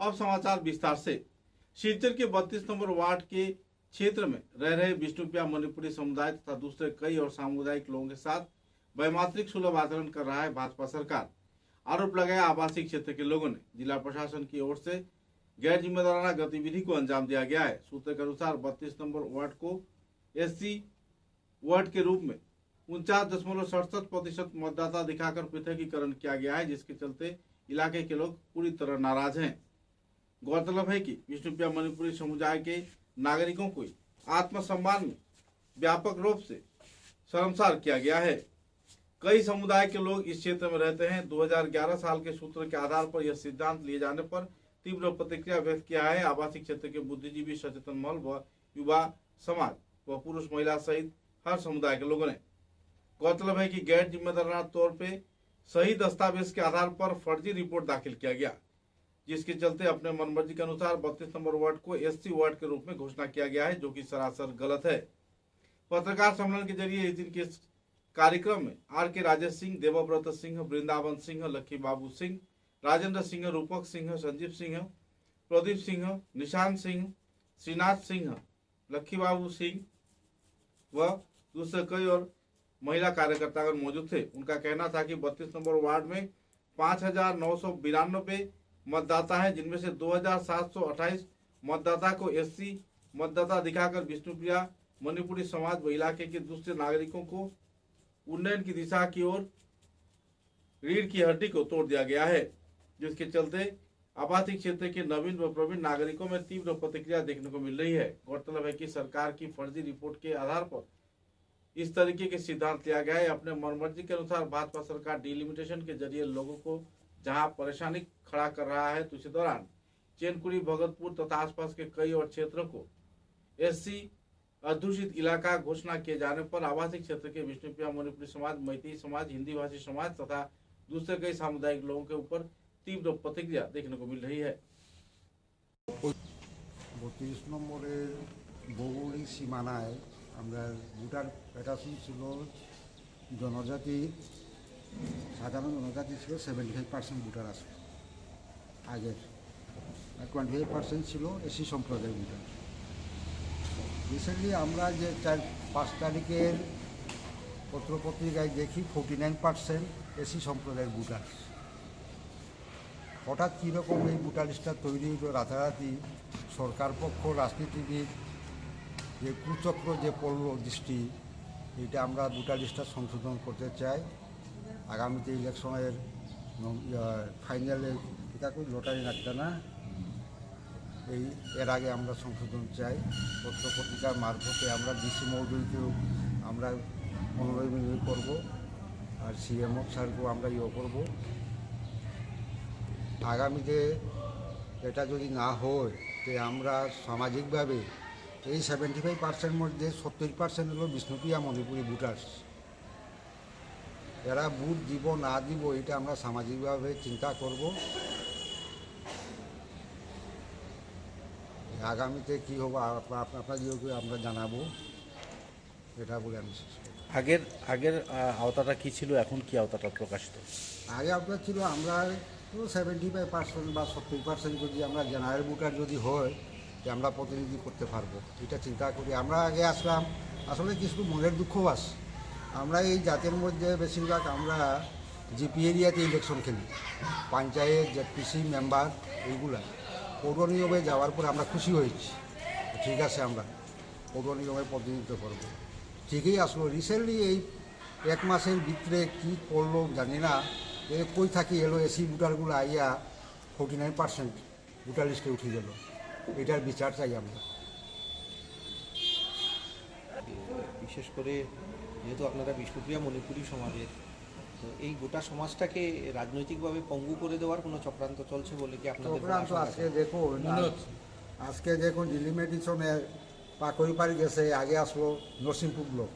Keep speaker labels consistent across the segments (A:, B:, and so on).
A: अब समाचार विस्तार से। सिलचर के 32 नंबर वार्ड के क्षेत्र में रह रहे विष्णुप्रिया मणिपुरी समुदाय तथा दूसरे कई और सामुदायिक लोगों के साथ वैमात्रिक सुलभ आचरण कर रहा है भाजपा सरकार। आरोप लगाया आवासीय क्षेत्र के लोगों ने। जिला प्रशासन की ओर से गैर जिम्मेदाराना गतिविधि को अंजाम दिया गया है। सूत्र के अनुसार बत्तीस नंबर वार्ड को एससी वार्ड के रूप में उनचास दशमलव सड़सठ प्रतिशत मतदाता दिखाकर पृथकीकरण किया गया है, जिसके चलते इलाके के लोग पूरी तरह नाराज़ हैं। गौरतलब है कि विष्णुप्रिया मणिपुरी समुदाय के नागरिकों को आत्मसम्मान में व्यापक रूप से शर्मसार किया गया है। कई समुदाय के लोग इस क्षेत्र में रहते हैं। 2011 साल के सूत्र के आधार पर यह सिद्धांत लिए जाने पर तीव्र प्रतिक्रिया व्यक्त किया है। आवासीय क्षेत्र के बुद्धिजीवी सचेतन मल व युवा समाज व पुरुष महिला सहित हर समुदाय के लोगों ने गौरतलब है कि गैर जिम्मेदाराना तौर पर सही दस्तावेज़ के आधार पर फर्जी रिपोर्ट दाखिल किया गया। जिसके चलते अपने मनमर्जी के अनुसार बत्तीस नंबर वार्ड को एससी वार्ड के रूप में घोषणा किया गया है, जो कि सरासर गलत है। पत्रकार सम्मेलन के ज़रिए इस दिन के कार्यक्रम में आर के राजेश सिंह, देवव्रत सिंह, वृंदावन सिंह, लक्की बाबू सिंह, राजेंद्र सिंह, रूपक सिंह, संजीव सिंह, प्रदीप सिंह निशान सिंह, श्रीनाथ सिंह, लक्की बाबू सिंह व दूसरे कई और महिला कार्यकर्तागण मौजूद थे, उनका कहना था कि बत्तीस नंबर वार्ड में पाँच हज़ार नौ सौ बिरानबे मतदाता हैं, जिनमें से 2728 मतदाता को एससी, मतदाता दिखाकर विष्णुप्रिया, मणिपुरी समाज व इलाके के दूसरे नागरिकों को उन्नयन की दिशा की ओर, रीढ़ की हड्डी को तोड़ दिया गया है, जिसके चलते आबादी क्षेत्र के नवीन व प्रवीण नागरिकों में तीव्र प्रतिक्रिया देखने को मिल रही है। गौरतलब है कि सरकार की फर्जी रिपोर्ट के आधार पर इस तरीके के सिद्धांत लिया गया है। अपने मनमर्जी के अनुसार भाजपा सरकार डिलिमिटेशन के ज़रिए लोगों को जहां परेशानी खड़ा कर रहा है तो इसी दौरान चैनकुड़ी भगतपुर तथा आसपास के कई और क्षेत्रों को एससी अध्यूषित इलाका घोषणा किए जाने पर आवासीय क्षेत्र के विष्णुप्रिया मणिपुरी समाज मैती समाज हिंदी भाषी समाज तथा दूसरे कई सामुदायिक लोगों के ऊपर तीव्र प्रतिक्रिया देखने को मिल रही है
B: বত্রিশ নম্বরের ভৌগোলিক সীমানায় আমরা ভোটার প্যাটার্ন ছিল জনজাতি সাধারণ জনজাতি ছিল সেভেন্টি ফাইভ পার্সেন্ট ভোটার আছে। আগের টোয়েন্টি ফাইভ পার্সেন্ট ছিল এসি সম্প্রদায়ের ভোটার। রিসেন্টলি আমরা যে চার, পাঁচ তারিখের পত্রপত্রিকায় দেখি ফোর্টি নাইন পার্সেন্ট এসি সম্প্রদায়ের ভোটার। হঠাৎ কীরকম এই ভোটার লিস্টটা তৈরি হইল রাতারাতি সরকার পক্ষ, রাজনীতিবিদ, যে কুচক্র যে পড়ল দৃষ্টি, এটা আমরা ভোটার লিস্টটা সংশোধন করতে চাই। আগামীতে ইলেকশনের ফাইনালে এটা কই, লটারি রাখতে না? এই, এর আগে আমরা সংশোধন চাই। পত্র পত্রিকার মারফতে আমরা ডিসি মহোদয়কেও আমরা অনুরোধ করব আর সিএমও স্যারকেও আমরা ইয়ে করব। আগামীতে এটা যদি না হয়, তে আমরা সামাজিকভাবে এই সেভেন্টি ফাইভ পার্সেন্ট মধ্যে সত্তর পার্সেন্ট হলো বিষ্ণুপ্রিয়া মণিপুরি ভোটার্স এরা ভোট দিব না দিব এটা আমরা সামাজিকভাবে চিন্তা করব। আগামীতে কী হবে আপ- আপ- আপনাদেরকে আমরা জানাব এটা বলে আমি
C: আগের আগের আওতাটা কি ছিল এখন কি আওতাটা প্রকাশিত?
B: আগে আপনার ছিল আমরা তো সেভেন্টি ফাইভ পার্সেন্ট বা সত্তর পার্সেন্ট যদি আমরা জেনারেল ভোটার যদি হয় যে আমরা প্রতিনিধি করতে পারব এটা চিন্তা করি। আমরা আগে আসলাম আসলে কিছু মনের দুঃখও আছে। আমরা এই জাতের মধ্যে বেশিরভাগ আমরা জিপি এরিয়াতে ইলেকশন খেলি। পঞ্চায়েত জেডপিসি মেম্বার এইগুলা পৌর নিয়মে যাওয়ার পর আমরা খুশি হয়েছি। ঠিক আছে আমরা। পৌর নিয়মে প্রতিনিধিত্ব করব। ঠিকই আসলো। রিসেন্টলি এই এক মাসের ভিতরে কী করল জানি না। এ কই থাকি এলো এসি ভোটারগুলো আইয়া ফোর্টি নাইন পার্সেন্ট ভোটার লিস্টে উঠে গেল। এটার বিচার চাই আমরা।
D: বিশেষ করে যেহেতু আপনারা বিষ্ণুপ্রিয়া মণিপুরী সমাজের তো এই গোটা সমাজটাকে রাজনৈতিকভাবে পঙ্গু করে দেওয়ার কোনো চক্রান্ত চলছে বলে কি আপনাদের কোনো
B: প্রোগ্রাম তো
D: আশঙ্কা
B: আজকে দেখুন আজকে দেখুন ডিলিমিটেশনে পাকড়ি পাড়ি গেছে আগে আসলো নরসিংপুর ব্লক।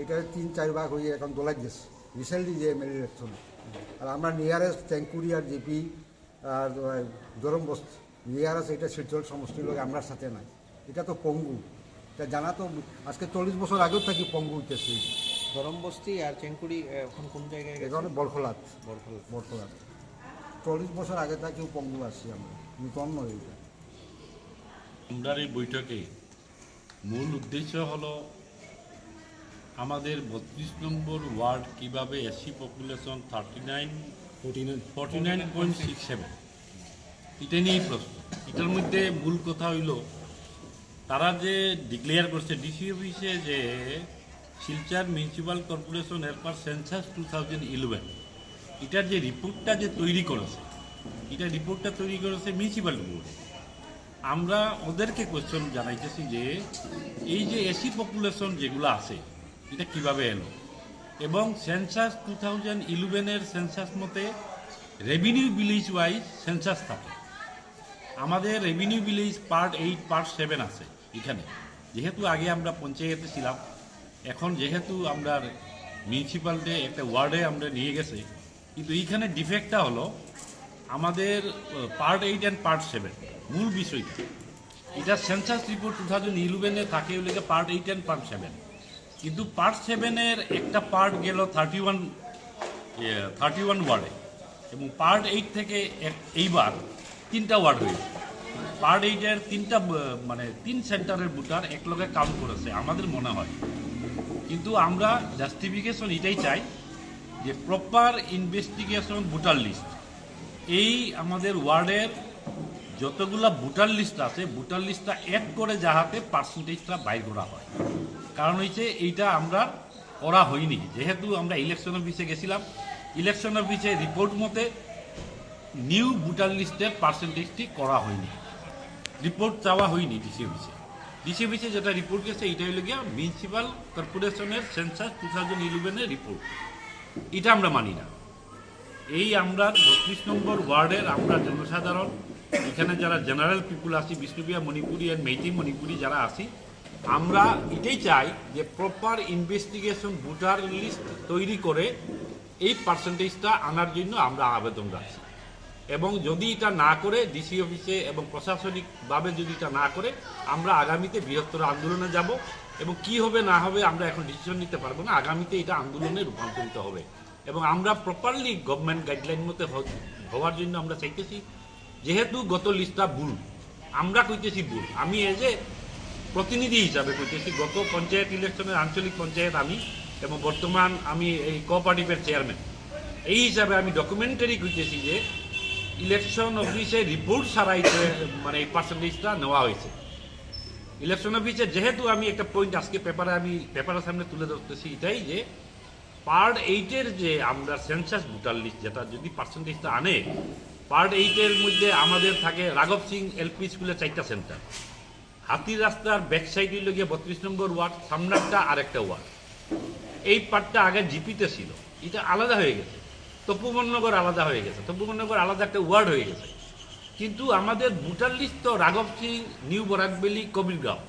B: এটা তিন চার ভাগ হয়ে এখন দোলাই গেছে রিসেন্টলি যে এমএলএ ইলেকশন। আর আমরা নিয়ারেস্ট ট্যাঙ্কুরি আর জিপি আর দরম বস্তি নিয়ারেস্ট এটা শিলচর সমষ্টির লোক আমরা সাথে নাই। এটা তো পঙ্গু। এটা জানা তো আজকে চল্লিশ বছর আগেও থাকি পঙ্গু হইতেছি।
D: গরম বস্তি আর চেঙ্কুড়ি এখন কোন জায়গায় গেছে?
B: এখানে বরখলাত
D: বরফল
B: বরখলাত চল্লিশ বছর আগে থেকেও পঙ্গু আসছি আমরা। নূতন নয় এটা
E: আমরা এই বৈঠকে মূল উদ্দেশ্য হলো আমাদের বত্রিশ নম্বর ওয়ার্ড কীভাবে SC population thirty nine. Forty nine point six seven. এটা নিয়েই প্রশ্ন। এটার মধ্যে মূল কথা হইল তারা যে ডিক্লেয়ার করছে ডিসি অফিসে যে শিলচর মিউনিসিপাল কর্পোরেশন এর পর সেন্সাস টু থাউজেন্ড ইলেভেন এটার যে রিপোর্টটা যে তৈরি করেছে, এটা রিপোর্টটা তৈরি করেছে মিউনিসিপাল বোর্ড আমরা ওদেরকে কোশ্চেন জানাইতেছি যে, এই যে এসি পপুলেশন যেগুলো আছে, এটা কীভাবে এলো? এবং সেন্সাস টু থাউজেন্ড ইলেভেনের সেন্সাস মতে রেভিনিউ ভিলেজ ওয়াইজ সেন্সাস থাকে। আমাদের revenue village part eight part seven আছে। এখানে। যেহেতু আগে আমরা পঞ্চায়েতে ছিলাম, এখন যেহেতু আমরা মিউনিসিপ্যালিটি একটা ওয়ার্ডে আমরা নিয়ে গেছে, কিন্তু এইখানে ডিফেক্টটা হলো আমাদের part eight and part seven মূল বিষয়টা। এটা সেন্সাস রিপোর্ট টু থাউজেন্ড ইলেভেনে থাকে ওই part eight and part seven কিন্তু পার্ট সেভেনের একটা পার্ট গেল থার্টি ওয়ান থার্টি ওয়ান ওয়ার্ডে এবং পার্ট এইট থেকে এইবার তিনটা ওয়ার্ড হয়েছে। পার্ট এইটের তিনটা মানে তিন সেন্টারের ভোটার একলগে কাউন্ট করেছে, আমাদের মনে হয়। কিন্তু আমরা জাস্টিফিকেশন এটাই চাই যে প্রপার ইনভেস্টিগেশন ভোটার লিস্ট এই আমাদের ওয়ার্ডের যতগুলা ভোটার লিস্ট আছে, ভোটার লিস্টটা অ্যাড করে যাহাতে পার্সেন্টেজটা বাইর করা হয়। কারণ হচ্ছে এইটা আমরা করা হয়নি। যেহেতু আমরা ইলেকশন অফিসে গেছিলাম ইলেকশন অফিসে রিপোর্ট মতে নিউ ভোটার লিস্টের পার্সেন্টেজটি করা হয়নি। রিপোর্ট চাওয়া হয়নি ডিসি অফিসে ডিসি অফিসে যেটা রিপোর্ট গেছে এটা হলো গিয়া মিউনিসিপাল কর্পোরেশনের সেন্সাস টু থাউজেন্ড ইলেভেনের রিপোর্ট এটা আমরা মানি না। এই আমরা বত্রিশ নম্বর ওয়ার্ডের আমরা জনসাধারণ, এখানে যারা জেনারেল পিপুল আছি বিষ্ণুপিয়া মণিপুরি আর মেইতি মণিপুরি যারা আছি, আমরা এটাই চাই যে প্রপার ইনভেস্টিগেশন ভোটার লিস্ট তৈরি করে এই পার্সেন্টেজটা আনার জন্য আমরা আবেদন রাখছি। এবং যদি এটা না করে ডিসি অফিসে এবং প্রশাসনিকভাবে যদি এটা না করে, আমরা আগামীতে বৃহত্তর আন্দোলনে যাব এবং কি হবে, না হবে আমরা এখন ডিসিশন নিতে পারব না। আগামীতে এটা আন্দোলনে রূপান্তরিত হবে। এবং আমরা প্রপারলি গভর্নমেন্ট গাইডলাইন মতে হওয়ার জন্য আমরা চাইতেছি, যেহেতু গত লিস্টটা ভুল, আমরা কইতেছি ভুল। আমি এজ এ প্রতিনিধি হিসাবে কইতেছি, গত পঞ্চায়েত ইলেকশনের আঞ্চলিক পঞ্চায়েত আমি এবং বর্তমান আমি এই কোঅপারেটিভের চেয়ারম্যান এই হিসাবে আমি ডকুমেন্টারি কইতেছি যে ইলেকশন অফিসে রিপোর্ট ছাড়াই মানে এই পার্সেন্টেজটা নেওয়া হয়েছে। ইলেকশন অফিসে যেহেতু আমি একটা পয়েন্ট আজকে পেপারে আমি পেপারের সামনে তুলে ধরতেছি এটাই যে পার্ট এইটের যে আমরা সেন্সাস ভোটার লিস্ট যেটা যদি পার্সেন্টেজটা আনে পার্ট এইটের মধ্যে আমাদের থাকে রাঘব সিং এলপি স্কুলের চারটা সেন্টার হাতির রাস্তার ব্যাক সাইড গিয়ে বত্রিশ নম্বর ওয়ার্ড, সামনারটা আরেকটা ওয়ার্ড। এই পার্টটা আগে জিপিতে ছিল। এটা আলাদা হয়ে গেছে। তপুবনগর আলাদা হয়ে গেছে। তপুবনগর আলাদা একটা ওয়ার্ড হয়ে গেছে। কিন্তু আমাদের ভোটার লিস্ট তো রাঘব সিং, নিউ বরাকবেলি কবিরগাঁও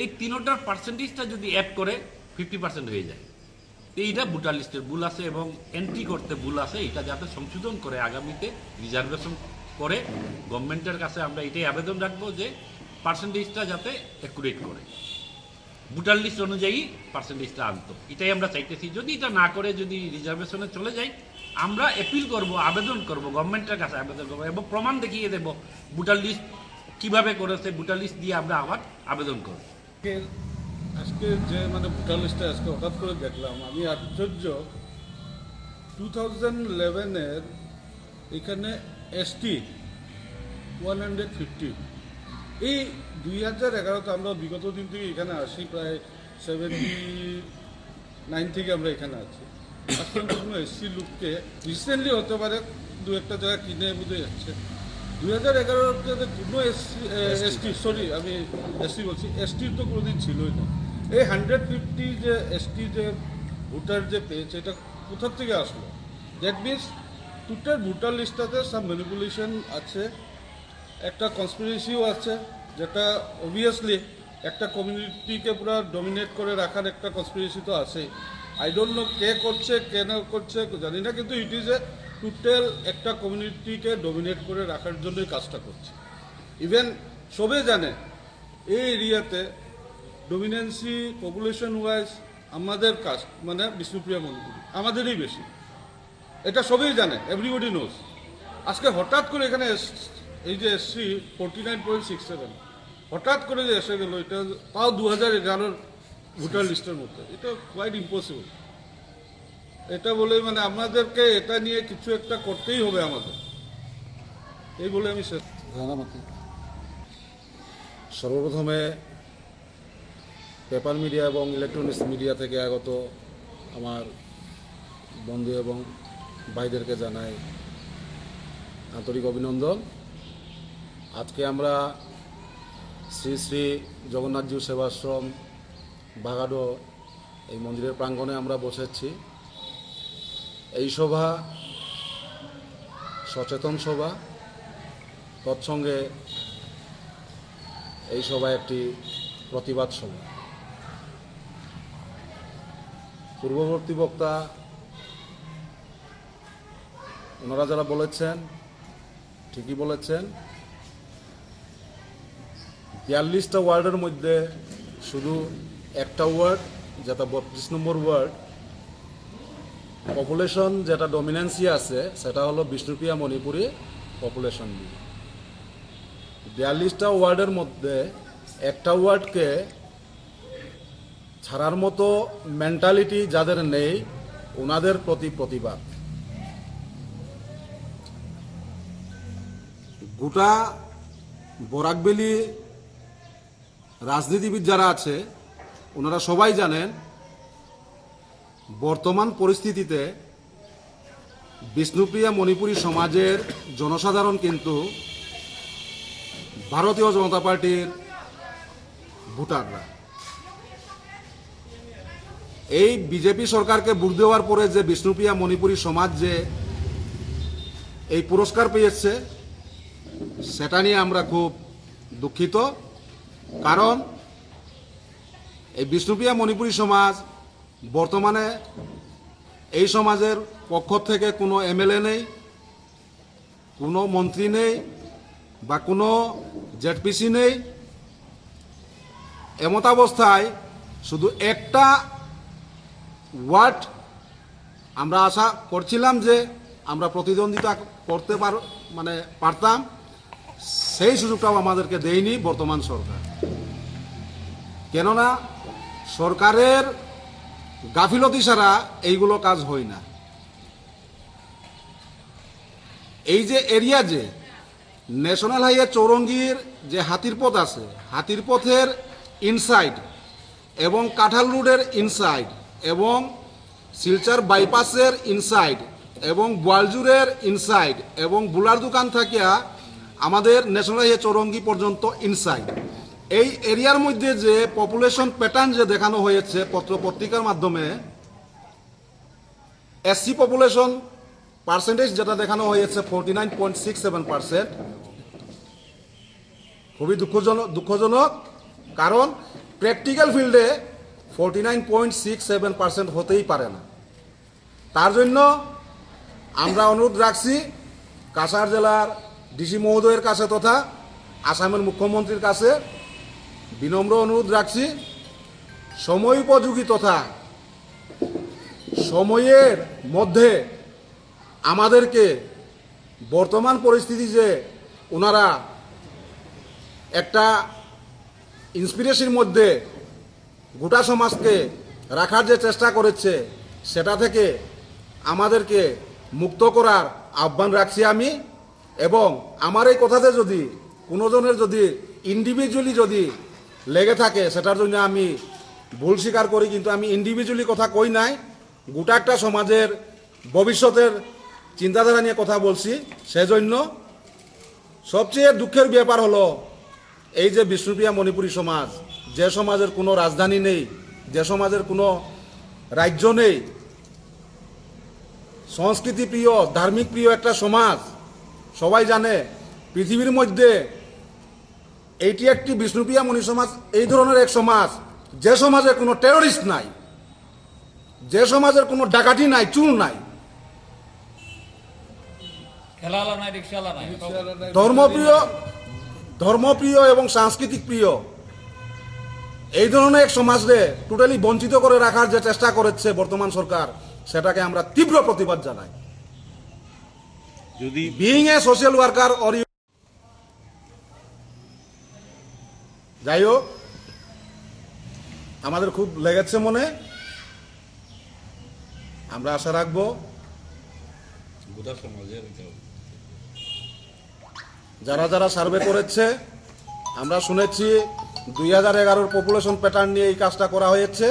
E: এই তিনোটার পার্সেন্টেজটা যদি অ্যাড করে ফিফটি পার্সেন্ট হয়ে যায়। এইটা ভোটার লিস্টের ভুল আছে এবং এন্ট্রি করতে ভুল আছে। এটা যাতে সংশোধন করে আগামীতে রিজার্ভেশন করে গভর্নমেন্টের কাছে আমরা এটাই আবেদন রাখব যে পার্সেন্টেজটা যাতে অ্যাকুরেট করে। ভোটার লিস্ট অনুযায়ী পার্সেন্টেজটা আনতো এটাই আমরা চাইতেছি। যদি এটা না করে, যদি রিজার্ভেশনে চলে যাই আমরা অ্যাপিল করব, আবেদন করব গভর্নমেন্টের কাছে আবেদন করব এবং প্রমাণ দেখিয়ে দেব ভোটার লিস্ট কীভাবে করেছে, ভোটার লিস্ট দিয়ে আমরা আবার আবেদন করব।
F: আজকে যে মানে ভোটার লিস্টে আজকে হঠাৎ করে দেখলাম, আমি আশ্চর্য টু থাউজেন্ড ইলেভেনের এখানে এসটি ওয়ান হান্ড্রেড ফিফটি এই দুই হাজার এগারোতে আমরা বিগত দিন থেকে এখানে আসি, প্রায় সেভেন্টি নাইন থেকে আমরা এখানে আছি। আজ পর্যন্ত কোনো এসসি লোককে রিসেন্টলি হতে পারে দু একটা জায়গা কিনে বুঝে যাচ্ছে। দু হাজার এগারোতে কোনো এসসি এসটি সরি আমি এসসি বলছি এসটির তো কোনোদিন ছিলই না। এই হান্ড্রেড ফিফটি যে এসটি যে ভোটার যে পেয়েছে এটা কোথার থেকে আসলো? দ্যাট মিনস টোটাল ভোটার লিস্টটাতে সব ম্যানিপুলেশন আছে একটা কনস্পিরেসিও আছে যেটা অবভিয়াসলি একটা কমিউনিটিকে পুরো ডমিনেট করে রাখার একটা কনস্পিরেসি তো আছে আই ডোন্ট নো কে করছে, কে না করছে, জানি না, কিন্তু ইট ইজ এ টোটাল একটা কমিউনিটিকে ডমিনেট করে রাখার জন্যই কাজটা করছে। ইভেন সবে জানে, এই এরিয়াতে ডমিনেন্সি পপুলেশন ওয়াইজ আমাদের কাজ মানে বিষ্ণুপ্রিয়া মন্দির, আমাদেরই বেশি। এটা সবাই জানে এভরিবডি নোজ আজকে হঠাৎ করে এখানে এই যে SC forty nine point six seven হঠাৎ করে যে এসে গেল, এটা তাও দু হাজার এগারোর ভোটার লিস্টের মধ্যে। এটা কোয়াইট ইম্পসিবল এটা বলে মানে আমাদেরকে এটা নিয়ে কিছু একটা করতেই হবে আমাদের। এই বলে আমি
G: সর্বপ্রথমে পেপার মিডিয়া এবং ইলেকট্রনিক্স মিডিয়া থেকে আগত আমার বন্ধু এবং ভাইদেরকে জানাই আন্তরিক অভিনন্দন। আজকে আমরা শ্রী শ্রী জগন্নাথজিউ সেবাশ্রম বাগাডো এই মন্দিরের প্রাঙ্গণে আমরা বসেছি। এই সভা সচেতন সভা তৎসঙ্গে এই সভা একটি প্রতিবাদ সভা পূর্ববর্তী বক্তা ওনারা যারা বলেছেন, ঠিকই বলেছেন, বিয়াল্লিশটা ওয়ার্ডের মধ্যে শুধু একটা ওয়ার্ড যেটা বত্রিশ নম্বর ওয়ার্ড পপুলেশন যেটা ডমিনেন্সি আছে, সেটা হলো বিষ্ণুপ্রিয়া মণিপুরি পপুলেশন নিয়ে বিয়াল্লিশটা ওয়ার্ডের মধ্যে একটা ওয়ার্ডকে ছাড়ার মতো মেন্টালিটি যাদের নেই ওনাদের প্রতি প্রতিবাদ। গোটা বরাকবেলি রাজনীতিবিদ যারা আছে ওনারা সবাই জানেন, বর্তমান পরিস্থিতিতে বিষ্ণুপ্রিয়া মণিপুরী সমাজের জনসাধারণ কিন্তু ভারতীয় জনতা পার্টির ভোটাররা। এই বিজেপি সরকারকে ভোট দেওয়ার পরে যে বিষ্ণুপ্রিয়া মণিপুরী সমাজ যে এই পুরস্কার পেয়েছে, সেটা নিয়ে আমরা খুব দুঃখিত। কারণ এই বিষ্ণুপ্রিয়া মণিপুরী সমাজ বর্তমানে এই সমাজের পক্ষ থেকে কোনো এমএলএ নেই, কোনো মন্ত্রী নেই বা কোনো জেডপিসি নেই। এমতাবস্থায় শুধু একটা ওয়ার্ড আমরা আশা করছিলাম যে আমরা প্রতিদ্বন্দ্বিতা করতে পার মানে পারতাম, সেই সুযোগটাও আমাদেরকে দেয়নি বর্তমান সরকার। কেননা সরকারের গাফিলতি ছাড়া এইগুলো কাজ হয় না। এই যে এরিয়া যে ন্যাশনাল হাইওয়ে চৌরঙ্গির যে হাতির পথ আছে, হাতির পথের ইনসাইড এবং কাঁঠাল রোডের ইনসাইড এবং শিলচর বাইপাসের ইনসাইড এবং গোয়ালজুরের ইনসাইড এবং বুলার দোকান থেকে আমাদের ন্যাশনাল হাইওয়ে চৌরঙ্গি পর্যন্ত ইনসাইড এই এরিয়ার মধ্যে যে পপুলেশন প্যাটার্ন যে দেখানো হয়েছে পত্র পত্রিকার মাধ্যমে এসসি পপুলেশন পার্সেন্টেজ যেটা দেখানো হয়েছে forty nine point six seven percent খুবই দুঃখজনক দুঃখজনক, কারণ প্র্যাকটিক্যাল ফিল্ডে forty nine point six seven percent হতেই পারে না। তার জন্য আমরা অনুরোধ রাখছি কাছাড় জেলার ডিসি মহোদয়ের কাছে তথা আসামের মুখ্যমন্ত্রীর কাছে বিনম্র অনুরোধ রাখছি, সময় উপযোগী তথা সময়ের মধ্যে আমাদেরকে বর্তমান পরিস্থিতি যে ওনারা একটা ইন্সপিরেশনের মধ্যে গোটা সমাজকে রাখার যে চেষ্টা করেছে, সেটা থেকে আমাদেরকে মুক্ত করার আহ্বান রাখছি আমি এবং আমার এই কথাতে যদি কোনোজনের যদি ইন্ডিভিজুয়ালি যদি লেগে থাকে, সেটার জন্য আমি ভুল স্বীকার করি, কিন্তু আমি ইন্ডিভিজুয়ালি কথা কই নাই। গোটা একটা সমাজের ভবিষ্যতের চিন্তাধারা নিয়ে কথা বলছি, সেজন্য সবচেয়ে দুঃখের ব্যাপার হলো এই যে বিষ্ণুপ্রিয়া মণিপুরী সমাজ, যে সমাজের কোনো রাজধানী নেই, যে সমাজের কোনো রাজ্য নেই, সংস্কৃতি প্রিয়, ধার্মিক প্রিয় একটা সমাজ, সবাই জানে পৃথিবীর মধ্যে এইটি একটি বিষ্ণুপ্রিয়া মণি সমাজ এই ধরনের এক সমাজ। যে সমাজে কোনো টেররিস্ট নাই যে সমাজের কোনো ডাকাতি নাই চুর নাই
H: খেলালা নাই রিক্সাওয়ালা নাই
G: ধর্মপ্রিয় ধর্মপ্রিয় এবং সাংস্কৃতিক প্রিয় এই ধরনের এক সমাজকে টোটালি বঞ্চিত করে রাখার যে চেষ্টা করেছে বর্তমান সরকার সেটাকে আমরা তীব্র প্রতিবাদ জানাই।
C: যদি
G: being a social worker or যাই হোক আমাদের খুব লেগেছে মনে। আমরা আশা রাখব যারা যারা সার্ভে করেছে, আমরা শুনেছি দুই হাজার এগারোর পপুলেশন প্যাটার্ন নিয়ে এই কাজটা করা হয়েছে।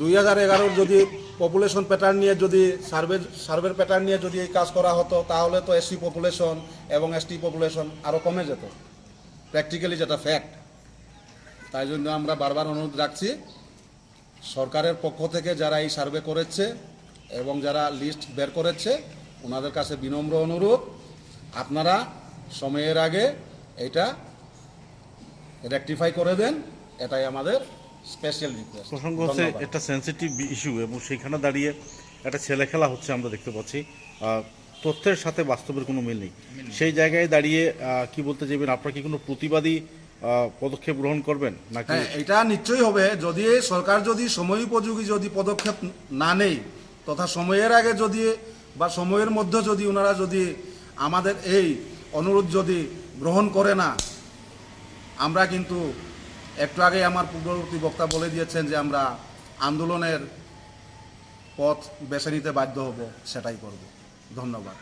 G: দুই হাজার এগারোর যদি পপুলেশন প্যাটার্ন নিয়ে যদি সার্ভে, সার্ভের প্যাটার্ন নিয়ে যদি এই কাজ করা হতো, তাহলে তো এসসি পপুলেশন এবং এসটি পপুলেশন আরও কমে যেত। প্র্যাকটিক্যালি যেটা ফ্যাক্ট তাই জন্য আমরা বারবার অনুরোধ রাখছি সরকারের পক্ষ থেকে যারা এই সার্ভে করেছে এবং যারা লিস্ট বের করেছে ওনাদের কাছে বিনম্র অনুরোধ। আপনারা সময়ের আগে এটা রেকটিফাই করে দেন এটাই আমাদের স্পেশাল রিকোয়েস্ট
C: প্রসঙ্গ হচ্ছে একটা সেন্সিটিভ ইস্যু এবং সেখানে দাঁড়িয়ে একটা ছেলে খেলা হচ্ছে আমরা দেখতে পাচ্ছি। তথ্যের সাথে বাস্তবের কোনো মিল নেই। সেই জায়গায় দাঁড়িয়ে আহ, কি বলতে চাইবেন? আপনারা কি কোনো প্রতিবাদী পদক্ষেপ গ্রহণ করবেন নাকি?
G: হ্যাঁ এটা নিশ্চয়ই হবে। যদি সরকার যদি সময় উপযোগী যদি পদক্ষেপ না নেই, তথা সময়ের আগে যদি বা সময়ের মধ্যে যদি ওনারা যদি আমাদের এই অনুরোধ যদি গ্রহণ করে না, আমরা কিন্তু একটু আগে আমার পূর্ববর্তী বক্তা বলে দিয়েছেন যে আমরা আন্দোলনের পথ বেছে নিতে বাধ্য হব, সেটাই করব। ধন্যবাদ।